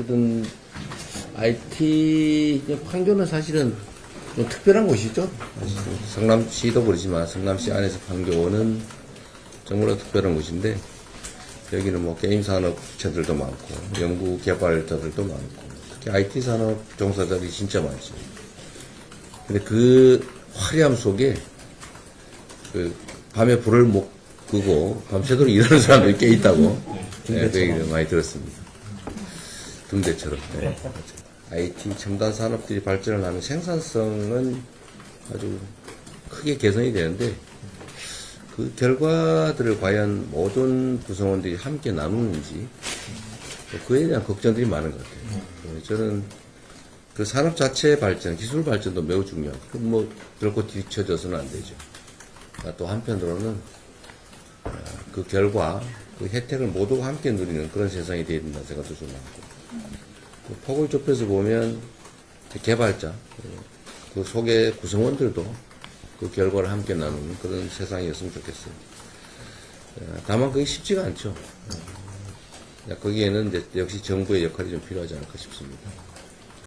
그든 IT 판교는 사실은 좀 특별한 곳이죠. 성남시도 그렇지만 성남시 안에서 판교는 정말로 특별한 곳인데 여기는 뭐 게임 산업체들도 많고 연구 개발자들도 많고 특히 IT 산업 종사자들이 진짜 많죠. 근데 그 화려함 속에 그 밤에 불을 못 끄고 밤새도록 일하는 사람들이 꽤 있다고 네, 그 얘기를 많이 들었습니다. 등대처럼. 네. IT 첨단 산업들이 발전을 하면 생산성은 아주 크게 개선이 되는데 그 결과들을 과연 모든 구성원들이 함께 나누는지 또 그에 대한 걱정들이 많은 것 같아요. 네, 저는 그 산업 자체의 발전, 기술 발전도 매우 중요하고 그뭐 결코 뒤처져서는 안 되죠. 아, 또 한편으로는 어, 그 결과, 그 혜택을 모두가 함께 누리는 그런 세상이 되어야 된다는 생각도 좀 많고 그 폭을 좁혀서 보면 개발자, 그 속의 구성원들도 그 결과를 함께 나누는 그런 세상이었으면 좋겠어요. 어, 다만 그게 쉽지가 않죠. 어, 거기에는 역시 정부의 역할이 좀 필요하지 않을까 싶습니다.